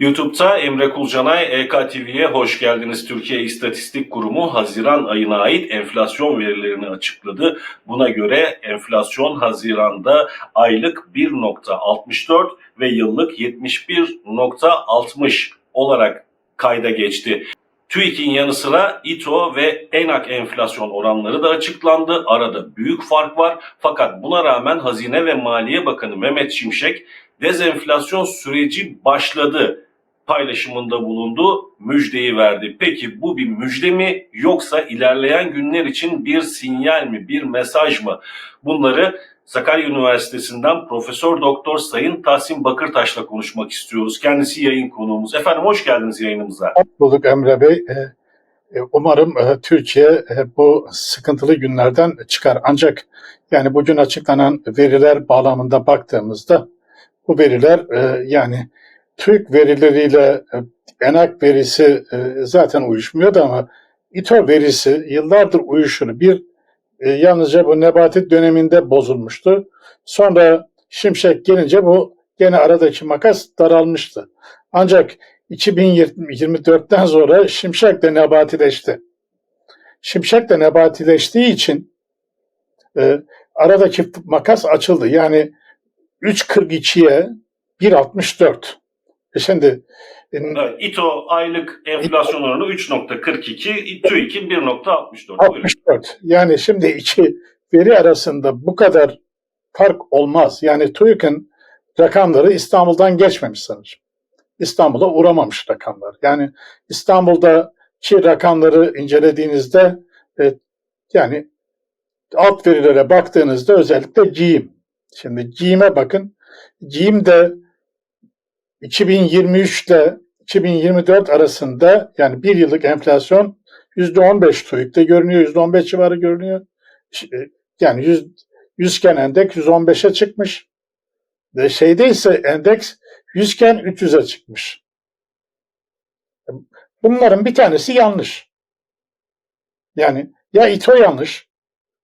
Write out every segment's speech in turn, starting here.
YouTube'da Emre Kulcanay, EKTV'ye hoş geldiniz. Türkiye İstatistik Kurumu Haziran ayına ait enflasyon verilerini açıkladı. Buna göre enflasyon Haziran'da aylık 1.64 ve yıllık 71.60 olarak kayda geçti. TÜİK'in yanı sıra İTO ve ENAK enflasyon oranları da açıklandı. Arada büyük fark var. Fakat buna rağmen Hazine ve Maliye Bakanı Mehmet Şimşek dezenflasyon süreci başladı paylaşımında bulundu, müjdeyi verdi. Peki bu bir müjde mi yoksa ilerleyen günler için bir sinyal mi, bir mesaj mı? Bunları Sakarya Üniversitesi'nden Profesör Doktor Sayın Tahsin Bakırtaş'la konuşmak istiyoruz. Kendisi yayın konuğumuz. Efendim hoş geldiniz yayınımıza. Hoş bulduk Emre Bey. Ee, e, Umarım e, Türkiye e, bu sıkıntılı günlerden çıkar. Ancak yani bugün açıklanan veriler bağlamında baktığımızda bu veriler yani TÜİK verileriyle e, ENAK verisi e, zaten uyuşmuyordu ama İTO verisi yıllardır uyuşur. Bir e, yalnızca bu Nebati döneminde bozulmuştu. Sonra Şimşek gelince bu gene aradaki makas daralmıştı. Ancak 2024'ten sonra Şimşek de nebatileşti. Şimşek de nebatileştiği için e, aradaki makas açıldı. Yani 3.42'ye 1.64. E şimdi e, Evet, İTO aylık enflasyon oranı 3.42, TÜİK'in 1.64. Buyurun. 64. Yani şimdi iki veri arasında bu kadar fark olmaz. Yani TÜİK'in rakamları İstanbul'dan geçmemiş sanırım. İstanbul'a uğramamış rakamlar. Yani İstanbul'daki rakamları incelediğinizde e, yani alt verilere baktığınızda özellikle giyim. Şimdi giyime bakın. Giyim de 2023 ile 2024 arasında yani bir yıllık enflasyon %15 TÜİK'te görünüyor, %15 civarı görünüyor. e, Yani 100, 100 iken endeks 115'e çıkmış. Ve şeyde ise endeks 100 iken 300'e çıkmış. Bunların bir tanesi yanlış. Yani ya İTO yanlış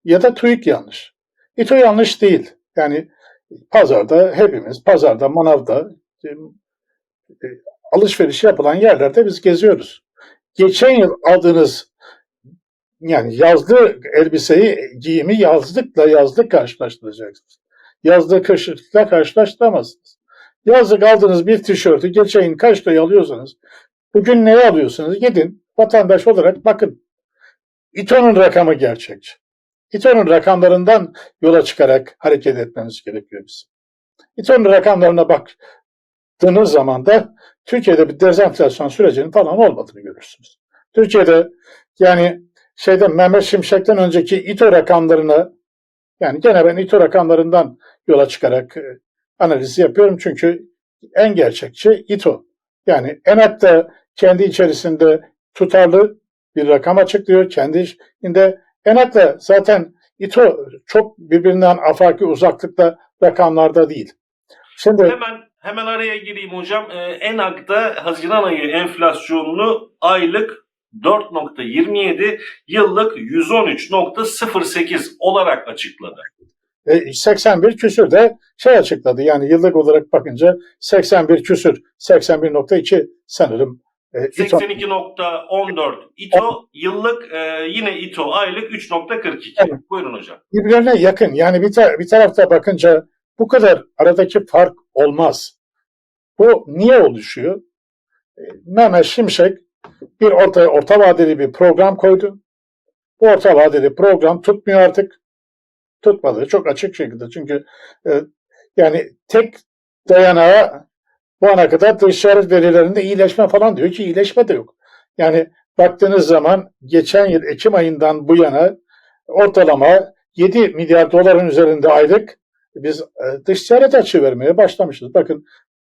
ya da TÜİK yanlış. İTO yanlış değil. Yani pazarda hepimiz, pazarda, manavda, alışveriş yapılan yerlerde biz geziyoruz. Geçen yıl aldığınız yani yazlı elbiseyi, giyimi yazlıkla yazlık karşılaştıracaksınız. Yazlık kışlıkla karşılaştıramazsınız. Yazlık aldığınız bir tişörtü geçen yıl kaç liraya alıyorsanız bugün neye alıyorsunuz? Gidin vatandaş olarak bakın. İTO'nun rakamı gerçekçi. İTO'nun rakamlarından yola çıkarak hareket etmemiz gerekiyor bizim. İTO'nun rakamlarına baktığınız zaman da Türkiye'de bir dezenflasyon sürecinin falan olmadığını görürsünüz. Türkiye'de yani şeyde Mehmet Şimşek'ten önceki İTO rakamlarını yani gene ben İTO rakamlarından yola çıkarak e, analiz yapıyorum çünkü en gerçekçi İTO. Yani ENAK da kendi içerisinde tutarlı bir rakam açıklıyor. Kendi içinde ENAK'la zaten İTO çok birbirinden afaki uzaklıkta rakamlarda değil. Şimdi Hemen hemen araya gireyim hocam. Ee, ENAK'ta Haziran ayı enflasyonunu aylık 4.27, yıllık 113.08 olarak açıkladı. e, 81 küsür de şey açıkladı. Yani yıllık olarak bakınca 81 küsür, 81.2 sanırım. E, İTO. 82.14 İTO, yıllık e, yine İTO aylık 3.42. Evet. Buyurun hocam. birbirlerine yakın. Yani bir, ta- bir tarafta bakınca bu kadar aradaki fark olmaz. Bu niye oluşuyor? E, Mehmet Şimşek bir ortaya orta vadeli bir program koydu. Bu orta vadeli program tutmuyor artık. Tutmadı çok açık şekilde. Çünkü e, yani tek dayanağı bu ana kadar dış ticaret verilerinde iyileşme falan diyor ki iyileşme de yok. Yani baktığınız zaman geçen yıl Ekim ayından bu yana ortalama 7 milyar doların üzerinde aylık biz e, dış ticaret açığı vermeye başlamışız. Bakın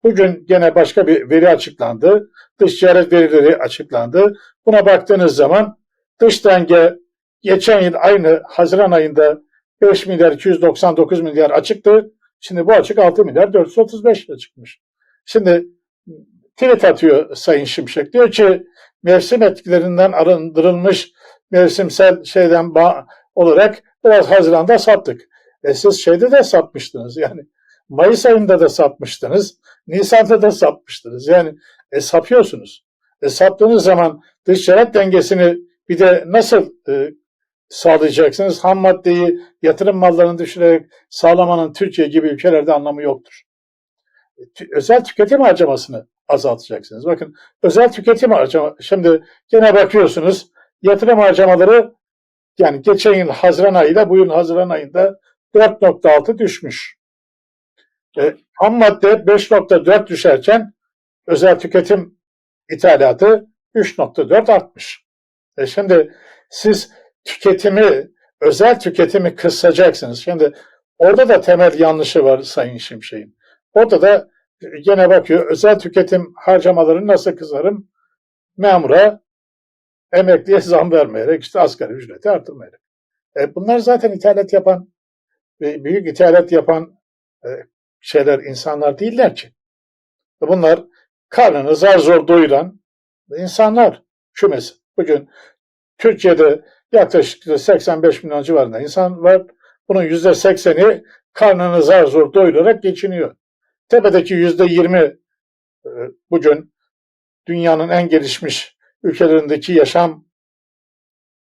bugün gene başka bir veri açıklandı. Dış ticaret verileri açıklandı. Buna baktığınız zaman dış denge geçen yıl aynı Haziran ayında 5 milyar 299 milyar açıktı. Şimdi bu açık 6 milyar 435 ile çıkmış. Şimdi tweet atıyor Sayın Şimşek. Diyor ki mevsim etkilerinden arındırılmış mevsimsel şeyden olarak biraz Haziran'da sattık. E siz şeyde de satmıştınız yani Mayıs ayında da satmıştınız. Nisan'da da sapmıştınız. Yani e, sapıyorsunuz. E, saptığınız zaman dış ticaret dengesini bir de nasıl e, sağlayacaksınız? Ham maddeyi yatırım mallarını düşürerek sağlamanın Türkiye gibi ülkelerde anlamı yoktur. E, Özel tüketim harcamasını azaltacaksınız. Bakın özel tüketim harcama şimdi gene bakıyorsunuz yatırım harcamaları yani geçen yıl Haziran ayıyla bu yıl Haziran ayında 4.6 düşmüş. E, ham madde 5.4 düşerken özel tüketim ithalatı 3.4 artmış. E şimdi siz tüketimi, özel tüketimi kısacaksınız. Şimdi orada da temel yanlışı var Sayın Şimşek'in. Orada da gene bakıyor özel tüketim harcamalarını nasıl kısarım? Memura, emekliye zam vermeyerek, işte asgari ücreti artırmayarak. E bunlar zaten ithalat yapan, büyük ithalat yapan e, şeyler, insanlar değiller ki. Bunlar karnını zar zor doyuran insanlar kümesi. Bugün Türkiye'de yaklaşık 85 milyon civarında insan var. Bunun %80'i karnını zar zor doyurarak geçiniyor. Tepedeki %20 e, bugün dünyanın en gelişmiş ülkelerindeki yaşam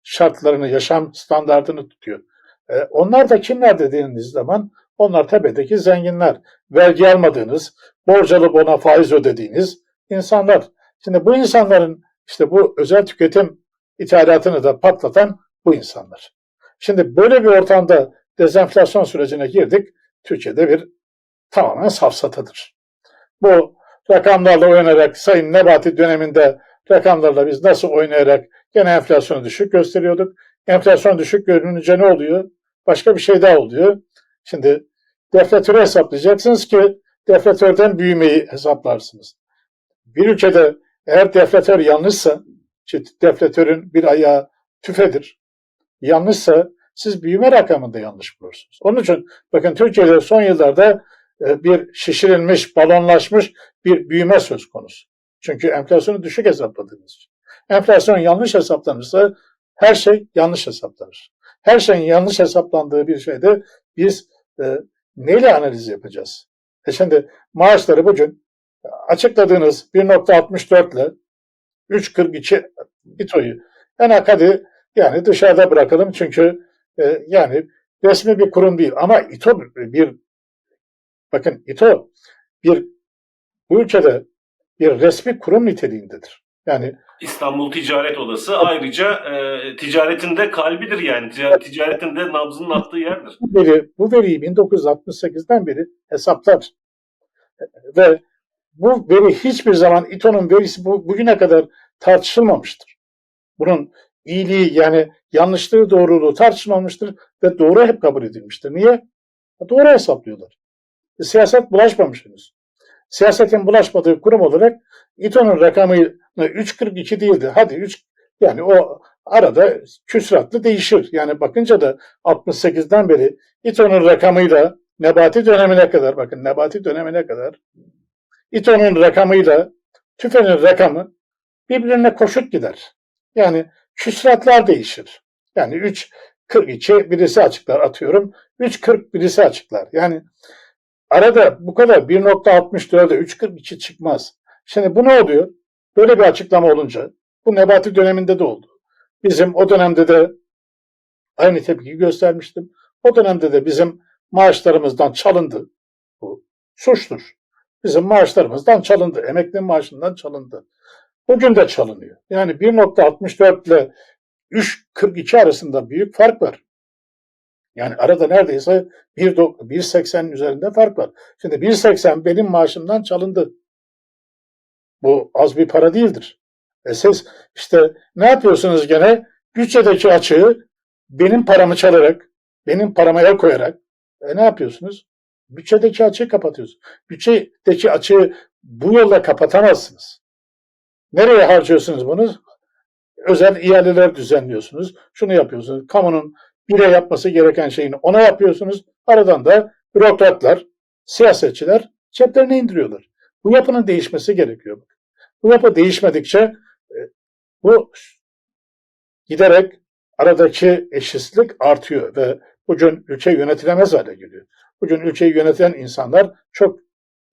şartlarını, yaşam standartını tutuyor. E, onlar da kimler dediğiniz zaman onlar tepedeki zenginler. Vergi almadığınız, borç alıp ona faiz ödediğiniz insanlar. Şimdi bu insanların işte bu özel tüketim ithalatını da patlatan bu insanlar. Şimdi böyle bir ortamda dezenflasyon sürecine girdik. Türkiye'de bir tamamen safsatadır. Bu rakamlarla oynayarak Sayın Nebati döneminde rakamlarla biz nasıl oynayarak gene enflasyonu düşük gösteriyorduk. Enflasyon düşük görününce ne oluyor? Başka bir şey daha oluyor. Şimdi deflatörü hesaplayacaksınız ki deflatörden büyümeyi hesaplarsınız. Bir ülkede eğer deflatör yanlışsa, işte deflatörün bir ayağı tüfedir, yanlışsa siz büyüme rakamında yanlış bulursunuz. Onun için bakın Türkiye'de son yıllarda e, bir şişirilmiş, balonlaşmış bir büyüme söz konusu. Çünkü enflasyonu düşük hesapladığınız için. Enflasyon yanlış hesaplanırsa her şey yanlış hesaplanır. Her şeyin yanlış hesaplandığı bir şeyde biz e, neyle analiz yapacağız? E şimdi maaşları bugün açıkladığınız 1.64 ile 3.42 İTO'yu en hadi yani dışarıda bırakalım çünkü e, yani resmi bir kurum değil ama İTO bir bakın İTO bir bu ülkede bir resmi kurum niteliğindedir. Yani İstanbul Ticaret Odası ayrıca e, ticaretin de kalbidir yani. Tica- Ticaretin de nabzının attığı yerdir. bu veri bu veriyi 1968'den beri hesaplar ve bu veri hiçbir zaman İTO'nun verisi bu, bugüne kadar tartışılmamıştır. Bunun iyiliği yani yanlışlığı doğruluğu tartışılmamıştır ve doğru hep kabul edilmiştir. Niye? Doğru hesaplıyorlar. E, siyaset bulaşmamış henüz. Siyasetin bulaşmadığı kurum olarak İTO'nun rakamı 3.42 değildi. Hadi 3 yani o arada küsuratlı değişir. Yani bakınca da 68'den beri İTO'nun rakamıyla Nebati dönemine kadar bakın Nebati dönemine kadar İTO'nun rakamıyla TÜFE'nin rakamı birbirine koşut gider. Yani küsuratlar değişir. Yani 3.42 birisi açıklar atıyorum. 3.40 birisi açıklar. Yani arada bu kadar 1.64'e 3.42 çıkmaz. Şimdi bu ne oluyor? Böyle bir açıklama olunca bu Nebati döneminde de oldu. Bizim o dönemde de aynı tepkiyi göstermiştim. O dönemde de bizim maaşlarımızdan çalındı. Bu suçtur. Bizim maaşlarımızdan çalındı. Emekli maaşından çalındı. Bugün de çalınıyor. Yani 1.64 ile 3.42 arasında büyük fark var. Yani arada neredeyse 1.80'in üzerinde fark var. Şimdi 1.80 benim maaşımdan çalındı. Bu az bir para değildir. E siz işte ne yapıyorsunuz gene? Bütçedeki açığı benim paramı çalarak, benim parama el koyarak e ne yapıyorsunuz? Bütçedeki açığı kapatıyorsunuz. Bütçedeki açığı bu yolla kapatamazsınız. Nereye harcıyorsunuz bunu? Özel ihaleler düzenliyorsunuz. Şunu yapıyorsunuz. Kamunun bire yapması gereken şeyini ona yapıyorsunuz. Aradan da bürokratlar, siyasetçiler ceplerine indiriyorlar. Bu yapının değişmesi gerekiyor. Bu yapı değişmedikçe e, bu giderek aradaki eşitsizlik artıyor ve bugün ülke yönetilemez hale geliyor. Bugün ülkeyi yöneten insanlar çok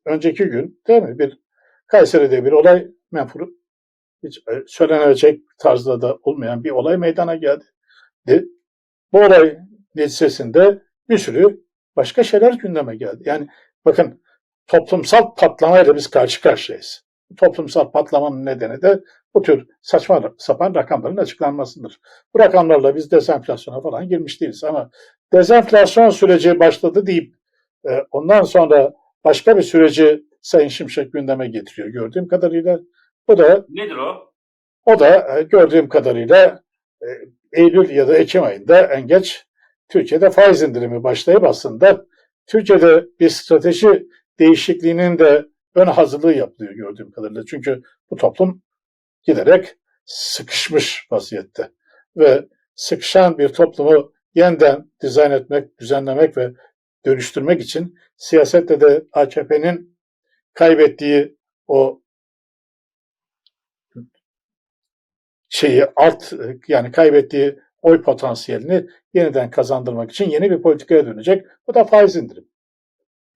önceki gün değil mi bir Kayseri'de bir olay menfuru hiç e, söylenecek tarzda da olmayan bir olay meydana geldi. Bu olay neticesinde bir sürü başka şeyler gündeme geldi. Yani bakın toplumsal patlamayla biz karşı karşıyayız. Toplumsal patlamanın nedeni de bu tür saçma sapan rakamların açıklanmasıdır. Bu rakamlarla biz dezenflasyona falan girmiş değiliz ama dezenflasyon süreci başladı deyip e, ondan sonra başka bir süreci Sayın Şimşek gündeme getiriyor gördüğüm kadarıyla. Bu da Nedir o? o da e, gördüğüm kadarıyla e, Eylül ya da Ekim ayında en geç Türkiye'de faiz indirimi başlayıp aslında Türkiye'de bir strateji değişikliğinin de ön hazırlığı yapılıyor gördüğüm kadarıyla. Çünkü bu toplum giderek sıkışmış vaziyette. Ve sıkışan bir toplumu yeniden dizayn etmek, düzenlemek ve dönüştürmek için siyasette de AKP'nin kaybettiği o şeyi alt yani kaybettiği oy potansiyelini yeniden kazandırmak için yeni bir politikaya dönecek. Bu da faiz indirim.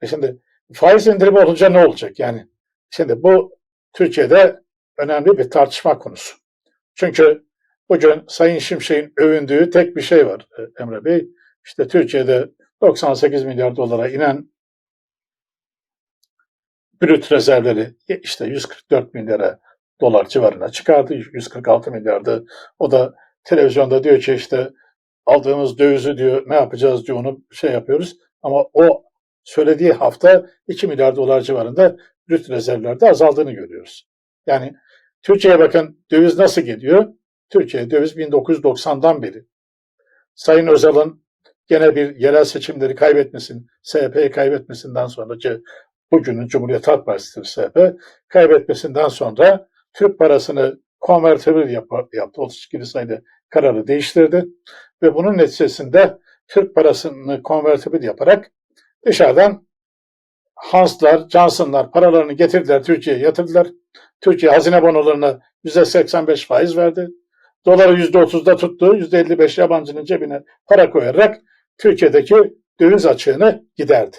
E şimdi faiz indirimi olunca ne olacak? Yani şimdi bu Türkiye'de önemli bir tartışma konusu. Çünkü bugün Sayın Şimşek'in övündüğü tek bir şey var e, Emre Bey. İşte Türkiye'de 98 milyar dolara inen brüt rezervleri işte 144 milyara dolar civarına çıkardı. 146 milyardı. O da televizyonda diyor ki işte aldığımız dövizi diyor ne yapacağız diyor onu şey yapıyoruz. Ama o söylediği hafta 2 milyar dolar civarında brüt rezervlerde azaldığını görüyoruz. Yani Türkiye'ye bakın döviz nasıl geliyor? Türkiye döviz 1990'dan beri. Sayın Özal'ın gene bir yerel seçimleri kaybetmesin, SHP'yi kaybetmesinden sonraki bugünün Cumhuriyet Halk Partisi SHP kaybetmesinden sonra Türk parasını konvertibil yap yaptı. 32 sayılı kararı değiştirdi. Ve bunun neticesinde Türk parasını konvertibil yaparak dışarıdan Hanslar, Johnson'lar paralarını getirdiler, Türkiye'ye yatırdılar. Türkiye hazine bonolarına %85 faiz verdi. Doları %30'da tuttu, %55 yabancının cebine para koyarak Türkiye'deki döviz açığını giderdi.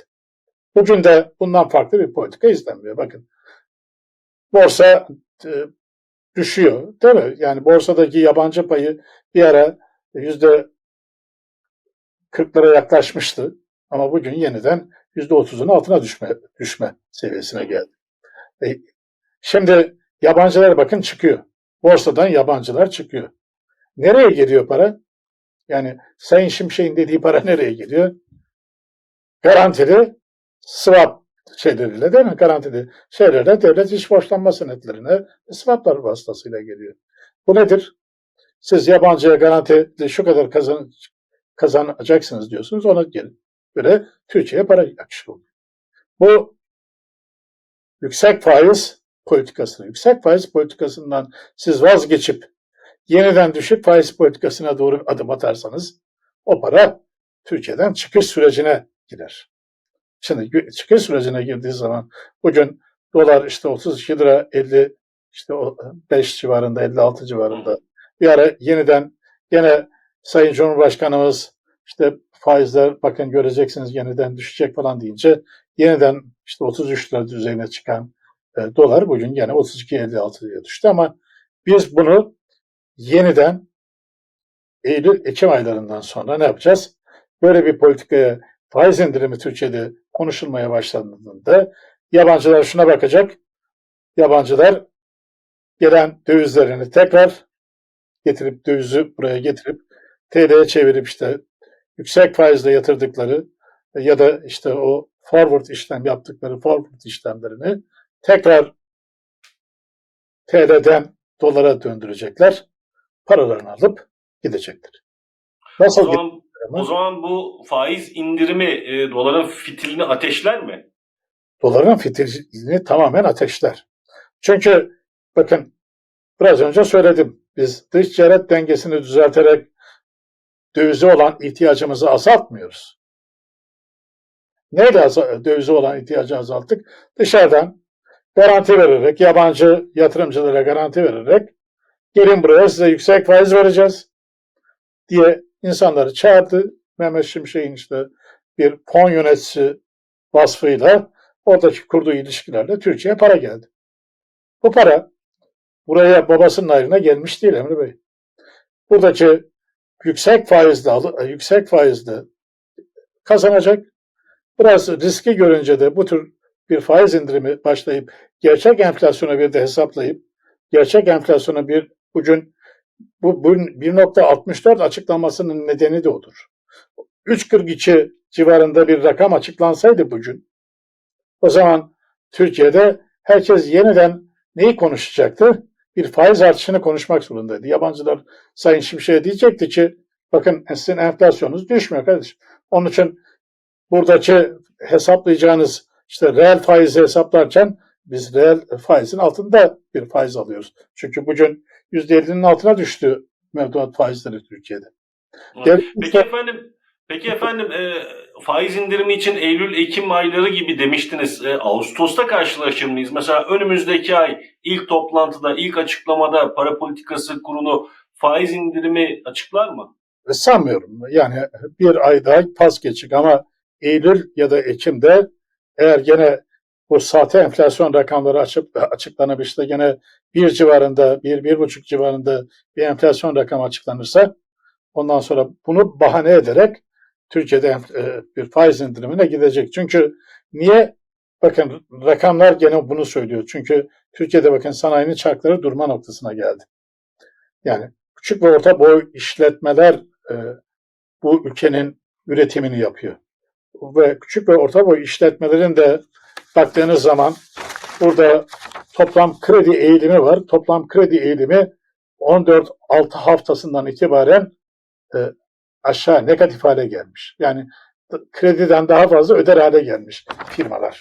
Bugün de bundan farklı bir politika izlenmiyor. Bakın borsa e, düşüyor değil mi? Yani borsadaki yabancı payı bir ara yüzde 40'lara yaklaşmıştı. Ama bugün yeniden yüzde 30'un altına düşme, düşme seviyesine geldi. E, şimdi yabancılar bakın çıkıyor. Borsadan yabancılar çıkıyor. Nereye gidiyor para? Yani Sayın Şimşek'in dediği para nereye gidiyor? Garantili swap şeyleriyle değil mi? Garantili şeylerle devlet iş borçlanma senetlerine swaplar vasıtasıyla geliyor. Bu nedir? Siz yabancıya garantili şu kadar kazan, kazanacaksınız diyorsunuz. Ona göre Türkiye'ye para akışı oluyor. Bu yüksek faiz politikası, yüksek faiz politikasından siz vazgeçip yeniden düşük faiz politikasına doğru adım atarsanız o para Türkiye'den çıkış sürecine girer. Şimdi çıkış sürecine girdiği zaman bugün dolar işte 32 lira 50 işte 5 civarında 56 civarında bir ara yeniden gene Sayın Cumhurbaşkanımız işte faizler bakın göreceksiniz yeniden düşecek falan deyince yeniden işte 33 lira düzeyine çıkan e, dolar bugün yine 32-56 düştü ama biz bunu yeniden Eylül-Ekim aylarından sonra ne yapacağız? Böyle bir politikaya faiz indirimi Türkiye'de konuşulmaya başlandığında yabancılar şuna bakacak. Yabancılar gelen dövizlerini tekrar getirip dövizi buraya getirip TL'ye çevirip işte yüksek faizle yatırdıkları ya da işte o forward işlem yaptıkları forward işlemlerini tekrar TL'den dolara döndürecekler. Paralarını alıp gidecektir. Nasıl o zaman, o zaman bu faiz indirimi e, doların fitilini ateşler mi? Doların fitilini tamamen ateşler. Çünkü bakın biraz önce söyledim. Biz dış ticaret dengesini düzelterek dövize olan ihtiyacımızı azaltmıyoruz. Neyle dövize olan ihtiyacı azalttık? Dışarıdan garanti vererek, yabancı yatırımcılara garanti vererek gelin buraya size yüksek faiz vereceğiz diye insanları çağırdı. Mehmet Şimşek'in işte bir fon yöneticisi vasfıyla oradaki kurduğu ilişkilerle Türkiye'ye para geldi. Bu para buraya babasının ayrına gelmiş değil Emre Bey. Buradaki yüksek faizli alı- yüksek faizli kazanacak. Biraz riski görünce de bu tür bir faiz indirimi başlayıp gerçek enflasyona bir de hesaplayıp gerçek enflasyona bir bugün bu, bu 1.64 açıklamasının nedeni de odur. 3.42 civarında bir rakam açıklansaydı bugün o zaman Türkiye'de herkes yeniden neyi konuşacaktı? Bir faiz artışını konuşmak zorundaydı. Yabancılar Sayın Şimşek'e diyecekti ki bakın sizin enflasyonunuz düşmüyor kardeşim. Onun için buradaki hesaplayacağınız işte reel faizi hesaplarken biz reel faizin altında bir faiz alıyoruz. Çünkü bugün %50'nin altına düştü mevduat faizleri Türkiye'de. Devlet- Peki efendim, peki efendim e, faiz indirimi için Eylül-Ekim ayları gibi demiştiniz. E, Ağustos'ta karşılaşır mıyız? Mesela önümüzdeki ay ilk toplantıda, ilk açıklamada para politikası kurulu faiz indirimi açıklar mı? Sanmıyorum. Yani bir ay daha pas geçik ama Eylül ya da Ekim'de eğer gene bu sahte enflasyon rakamları açıp, açıklanıp işte gene bir civarında, bir, bir buçuk civarında bir enflasyon rakamı açıklanırsa ondan sonra bunu bahane ederek Türkiye'de e, bir faiz indirimine gidecek. Çünkü niye? Bakın rakamlar gene bunu söylüyor. Çünkü Türkiye'de bakın sanayinin çarkları durma noktasına geldi. Yani küçük ve orta boy işletmeler e, bu ülkenin üretimini yapıyor. Ve küçük ve orta boy işletmelerin de baktığınız zaman burada toplam kredi eğilimi var. Toplam kredi eğilimi 14-6 haftasından itibaren e, aşağı negatif hale gelmiş. Yani krediden daha fazla öder hale gelmiş firmalar.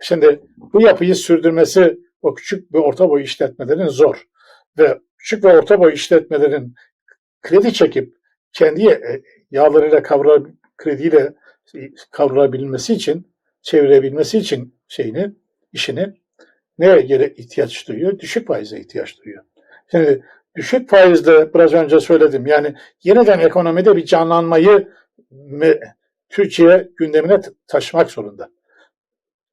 Şimdi bu yapıyı sürdürmesi o küçük ve orta boy işletmelerin zor. Ve küçük ve orta boy işletmelerin kredi çekip kendi e, yağlarıyla kavrula, krediyle kavrulabilmesi için, çevirebilmesi için şeyini, işini neye göre ihtiyaç duyuyor? Düşük faize ihtiyaç duyuyor. Şimdi düşük faizde biraz önce söyledim. Yani yeniden ekonomide bir canlanmayı Türkiye gündemine taşımak zorunda.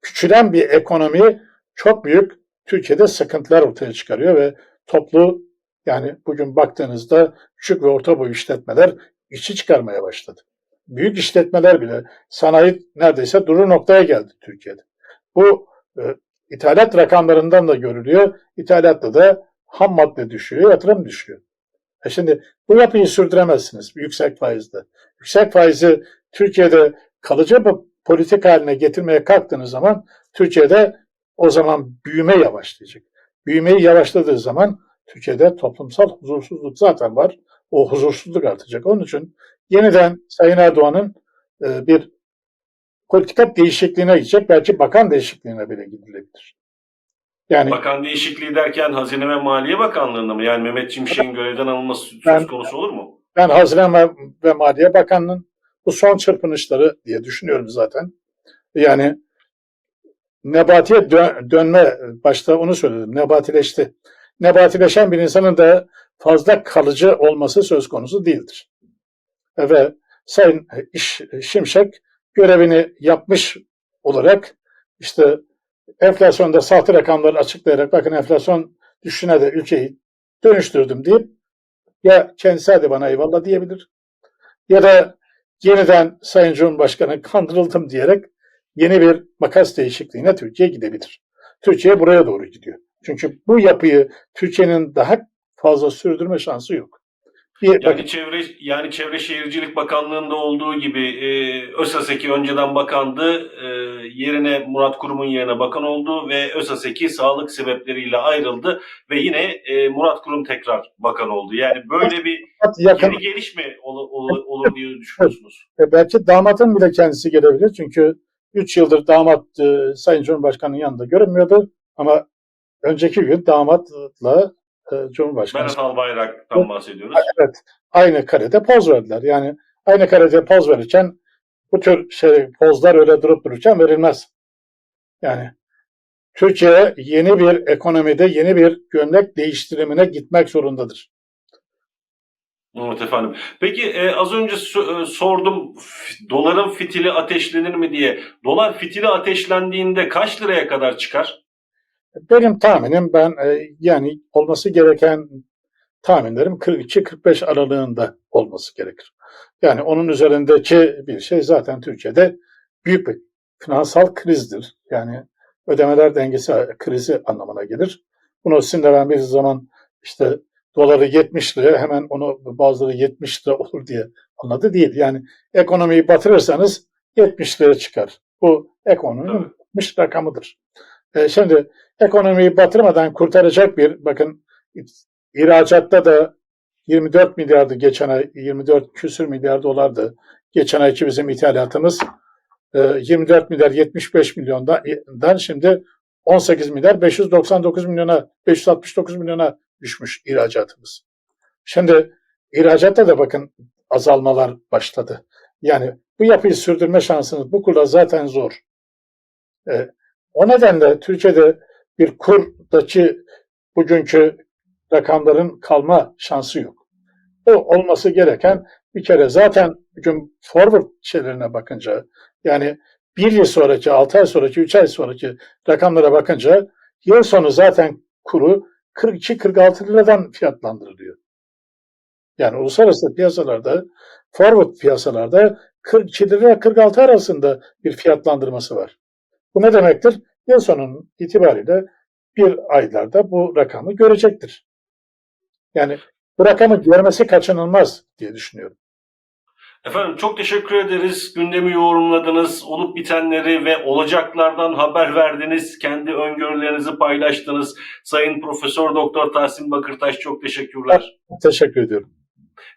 Küçülen bir ekonomi çok büyük Türkiye'de sıkıntılar ortaya çıkarıyor ve toplu yani bugün baktığınızda küçük ve orta boy işletmeler işçi çıkarmaya başladı. Büyük işletmeler bile sanayi neredeyse durur noktaya geldi Türkiye'de. Bu e, ithalat rakamlarından da görülüyor. İthalatta da ham madde düşüyor, yatırım düşüyor. E şimdi bu yapıyı sürdüremezsiniz yüksek faizde. Yüksek faizi Türkiye'de kalıcı bir politik haline getirmeye kalktığınız zaman Türkiye'de o zaman büyüme yavaşlayacak. Büyümeyi yavaşladığı zaman Türkiye'de toplumsal huzursuzluk zaten var. O huzursuzluk artacak. Onun için yeniden Sayın Erdoğan'ın e, bir politika değişikliğine gidecek. Belki bakan değişikliğine bile gidilebilir. Yani Bakan değişikliği derken Hazine ve Maliye Bakanlığı'nda mı? Yani Mehmet Şimşek'in görevden alınması söz Ben- konusu olur mu? ben Hazine ve- ve Maliye Bakanlığı'nın bu son çırpınışları diye düşünüyorum zaten. Yani Nebati'ye dö- dönme, başta onu söyledim, nebatileşti. Nebatileşen bir insanın da fazla kalıcı olması söz konusu değildir. Ve Sayın Şimşek görevini yapmış olarak işte enflasyonda sahte rakamları açıklayarak bakın enflasyon düşüne de ülkeyi dönüştürdüm deyip ya kendisi hadi bana eyvallah diyebilir ya da yeniden Sayın Cumhurbaşkanı kandırıldım diyerek yeni bir makas değişikliğine Türkiye gidebilir. Türkiye buraya doğru gidiyor. Çünkü bu yapıyı Türkiye'nin daha fazla sürdürme şansı yok. Bakın, Yani çevre yani Çevre Şehircilik Bakanlığı'nda olduğu gibi e, ÖSASEK'i önceden bakandı. E, yerine Murat Kurum'un yerine bakan oldu ve ÖSASEK'i sağlık sebepleriyle ayrıldı ve yine e, Murat Kurum tekrar bakan oldu. Yani böyle bir yakın, geri geliş mi olur, olur, olur diye düşünüyorsunuz? E, belki damatın bile kendisi gelebilir. Çünkü 3 yıldır damat e, Sayın Cumhurbaşkanı'nın yanında görünmüyordu. Ama önceki gün damatla e, Cumhurbaşkanı Berat Albayrak'tan bahsediyoruz. evet, aynı karede poz verdiler. Yani aynı karede poz verirken bu tür şey pozlar öyle durup dururken verilmez. Yani Türkiye yeni bir ekonomide yeni bir gömlek değiştirimine gitmek zorundadır. Evet efendim. Peki e, az önce so- e, sordum doların fitili ateşlenir mi diye. Dolar fitili ateşlendiğinde kaç liraya kadar çıkar? Benim tahminim ben e, yani olması gereken tahminlerim 42-45 aralığında olması gerekir. Yani onun üzerindeki bir şey zaten Türkiye'de büyük bir finansal krizdir. Yani ödemeler dengesi krizi anlamına gelir. Bunu sizinle ben bir zaman işte doları 70 liraya hemen onu bazıları 70 lira olur diye anladı değil. Yani ekonomiyi batırırsanız 70 liraya çıkar. Bu ekonominin Tabii. 60 rakamıdır. E, şimdi ekonomiyi batırmadan kurtaracak bir bakın ihracatta da 24 milyardı geçen ay 24 küsür milyar dolardı. Geçen ayki bizim ithalatımız e, 24 milyar 75 milyondan şimdi 18 milyar 599 milyona 569 milyona düşmüş ihracatımız. Şimdi ihracatta da bakın azalmalar başladı. Yani bu yapıyı sürdürme şansınız bu kurla zaten zor. E, o nedenle Türkiye'de bir kurdaki bugünkü rakamların kalma şansı yok. O olması gereken bir kere zaten bugün forward şeylerine bakınca yani bir yıl sonraki, altı ay sonraki, üç ay sonraki rakamlara bakınca yıl sonu zaten kuru 42-46 liradan fiyatlandırılıyor. Yani uluslararası piyasalarda, forward piyasalarda 42 lira 46 arasında bir fiyatlandırması var. Bu ne demektir? Yıl sonunun itibariyle bir aylarda bu rakamı görecektir. Yani bu rakamı görmesi kaçınılmaz diye düşünüyorum. Efendim çok teşekkür ederiz. Gündemi yorumladınız. Olup bitenleri ve olacaklardan haber verdiniz. Kendi öngörülerinizi paylaştınız. Sayın Profesör Doktor Tahsin Bakırtaş çok teşekkürler. Teşekkür ediyorum.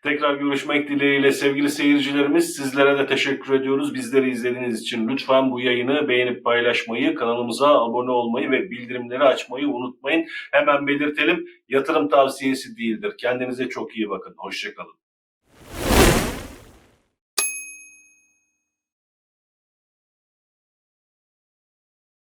Tekrar görüşmek dileğiyle sevgili seyircilerimiz sizlere de teşekkür ediyoruz. Bizleri izlediğiniz için lütfen bu yayını beğenip paylaşmayı, kanalımıza abone olmayı ve bildirimleri açmayı unutmayın. Hemen belirtelim yatırım tavsiyesi değildir. Kendinize çok iyi bakın. Hoşçakalın.